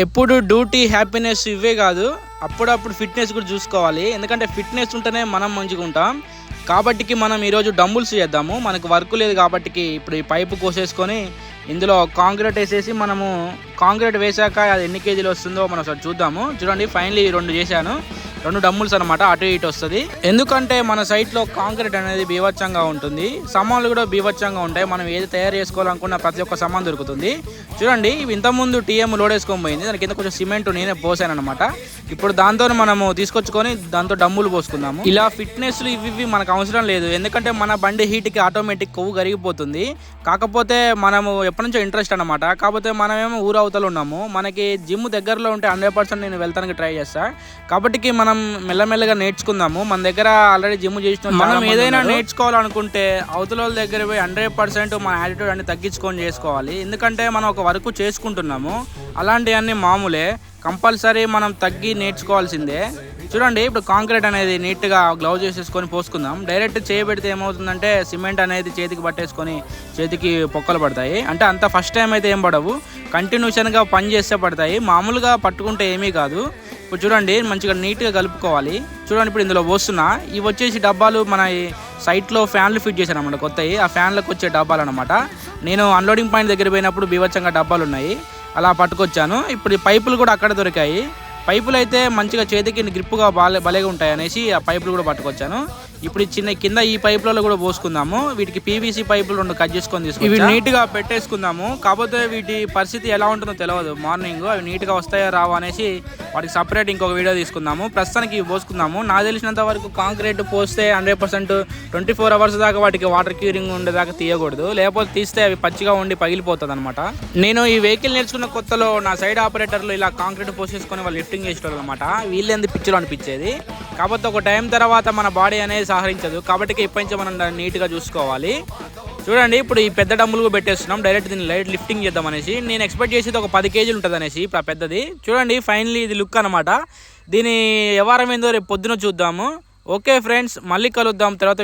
ఎప్పుడు duty happiness ఇవే కాదు. అప్పుడప్పుడు ఫిట్నెస్ కూడా చూసుకోవాలి. ఎందుకంటే ఫిట్నెస్ ఉంటేనే మనం మంచిగా ఉంటాం. కాబట్టికి మనం ఈరోజు డంబుల్స్ చేద్దాము. మనకు వర్క్ లేదు కాబట్టికి ఇప్పుడు ఈ పైపు కోసేసుకొని ఇందులో కాంక్రీట్ వేసేసి మనము కాంక్రీట్ వేసాక అది ఎన్ని కేజీలు వస్తుందో మనం ఒకసారి చూద్దాము. చూడండి ఫైనలీ రెండు చేశాను. రెండు డమ్ముల్స్ అనమాట అటు ఇటు వస్తుంది. ఎందుకంటే మన సైట్లో కాంక్రీట్ అనేది బీభత్సంగా ఉంటుంది. సామాన్లు కూడా బీభత్సంగా ఉంటాయి. మనం ఏది తయారు చేసుకోవాలనుకున్న ప్రతి ఒక్క సామాన్ దొరుకుతుంది. చూడండి ఇంతకుముందు టీఎం లోడ్ వేసుకొని పోయింది. దాని కింద కొంచెం సిమెంట్ నేనే పోసాను అనమాట ఇప్పుడు దాంతో మనము తీసుకొచ్చుకొని దాంతో డమ్ములు పోసుకుందాము. ఇలా ఫిట్నెస్లు ఇవి ఇవి మనకు అవసరం లేదు. ఎందుకంటే మన బండి హీట్కి ఆటోమేటిక్ కొవ్వు కరిగిపోతుంది. కాకపోతే మనము ఎప్పటి నుంచో ఇంట్రెస్ట్ అనమాట కాకపోతే మనమేమో ఊరు ఉన్నాము. మనకి జిమ్ దగ్గరలో ఉంటే హండ్రెడ్ పర్సెంట్ నేను వెళ్తానికి ట్రై చేస్తా. కాబట్టి మనం మెల్లమెల్లగా నేర్చుకుందాము. మన దగ్గర ఆల్రెడీ జిమ్ చేసిన మనం ఏదైనా నేర్చుకోవాలనుకుంటే అవతల వాళ్ళ దగ్గర పోయి హండ్రెడ్ పర్సెంట్ మన యాటిట్యూడ్ అన్ని తగ్గించుకొని చేసుకోవాలి. ఎందుకంటే మనం ఒక వర్క్ చేసుకుంటున్నాము. అలాంటివన్నీ మామూలే. కంపల్సరీ మనం తగ్గి నేర్చుకోవాల్సిందే. చూడండి ఇప్పుడు కాంక్రీట్ అనేది నీట్గా గ్లౌజ్ వేసేసుకొని పోసుకుందాం. డైరెక్ట్ చేయబెడితే ఏమవుతుందంటే సిమెంట్ అనేది చేతికి పట్టేసుకొని చేతికి పొక్కలు పడతాయి. అంటే అంత ఫస్ట్ టైం అయితే ఏం పడవు. కంటిన్యూషన్గా పని చేస్తే పడతాయి. మామూలుగా పట్టుకుంటే ఏమీ కాదు. ఇప్పుడు చూడండి మంచిగా నీట్గా కలుపుకోవాలి. చూడండి ఇప్పుడు ఇందులో పోస్తున్నా. ఇవి వచ్చేసి డబ్బాలు మన సైట్లో ఫ్యాన్లు ఫిట్ చేశాను అనమాట కొత్తవి. ఆ ఫ్యాన్లకు వచ్చే డబ్బాలు అనమాట నేను అన్లోడింగ్ పాయింట్ దగ్గర పోయినప్పుడు బీభత్సంగా డబ్బాలు ఉన్నాయి. అలా పట్టుకొచ్చాను. ఇప్పుడు ఈ పైపులు కూడా అక్కడ దొరికాయి. పైపులు అయితే మంచిగా చేతికి గ్రిప్గా బాలే భలేగా ఉంటాయి అనేసి ఆ పైపులు కూడా పట్టుకొచ్చాను. ఇప్పుడు చిన్న కింద ఈ పైపులలో కూడా పోసుకుందాము. వీటికి పీవీసీ పైపులు రెండు కట్ చేసుకొని తీసుకుని ఇవి పెట్టేసుకుందాము. కాకపోతే వీటి పరిస్థితి ఎలా ఉంటుందో తెలియదు మార్నింగ్ అవి నీట్గా వస్తాయో రావో అనేసి వాటికి సపరేట్ ఇంకొక వీడియో తీసుకుందాము. ప్రస్తుతానికి ఇవి పోసుకుందాము. నాకు తెలిసినంత వరకు కాంక్రీట్ పోస్తే hundred percent twenty four hours దాకా వాటికి వాటర్ క్యూరింగ్ ఉండేదాకా తీయకూడదు. లేకపోతే తీస్తే అవి పచ్చిగా ఉండి పగిలిపోతుంది అనమాట నేను ఈ వెహికల్ నేర్చుకున్న కొత్తలో నా సైడ్ ఆపరేటర్లు ఇలా కాంక్రీట్ పోసేసుకొని వాళ్ళు లిఫ్టింగ్ చేసేవాళ్ళు అనమాట వీళ్ళేంది పిక్చర్ అనిపించేది? కాకపోతే ఒక టైం తర్వాత మన బాడీ అనేది సహకరించదు కాబట్టి ఇప్పటి నుంచి మనం దాన్ని నీట్గా చూసుకోవాలి. చూడండి ఇప్పుడు ఈ పెద్ద డమ్ములు పెట్టేస్తున్నాం. డైరెక్ట్ దీన్ని లైట్ లిఫ్టింగ్ చేద్దాం అనేసి. నేను ఎక్స్పెక్ట్ చేసేది ఒక పది కేజీలు ఉంటుంది అనేసి ఇప్పుడు పెద్దది. చూడండి ఫైనలీ ఇది లుక్ అనమాట దీని వ్యవహారం ఏందో రేపు పొద్దున చూద్దాము. ఓకే ఫ్రెండ్స్ మళ్ళీ కలుద్దాం. తర్వాత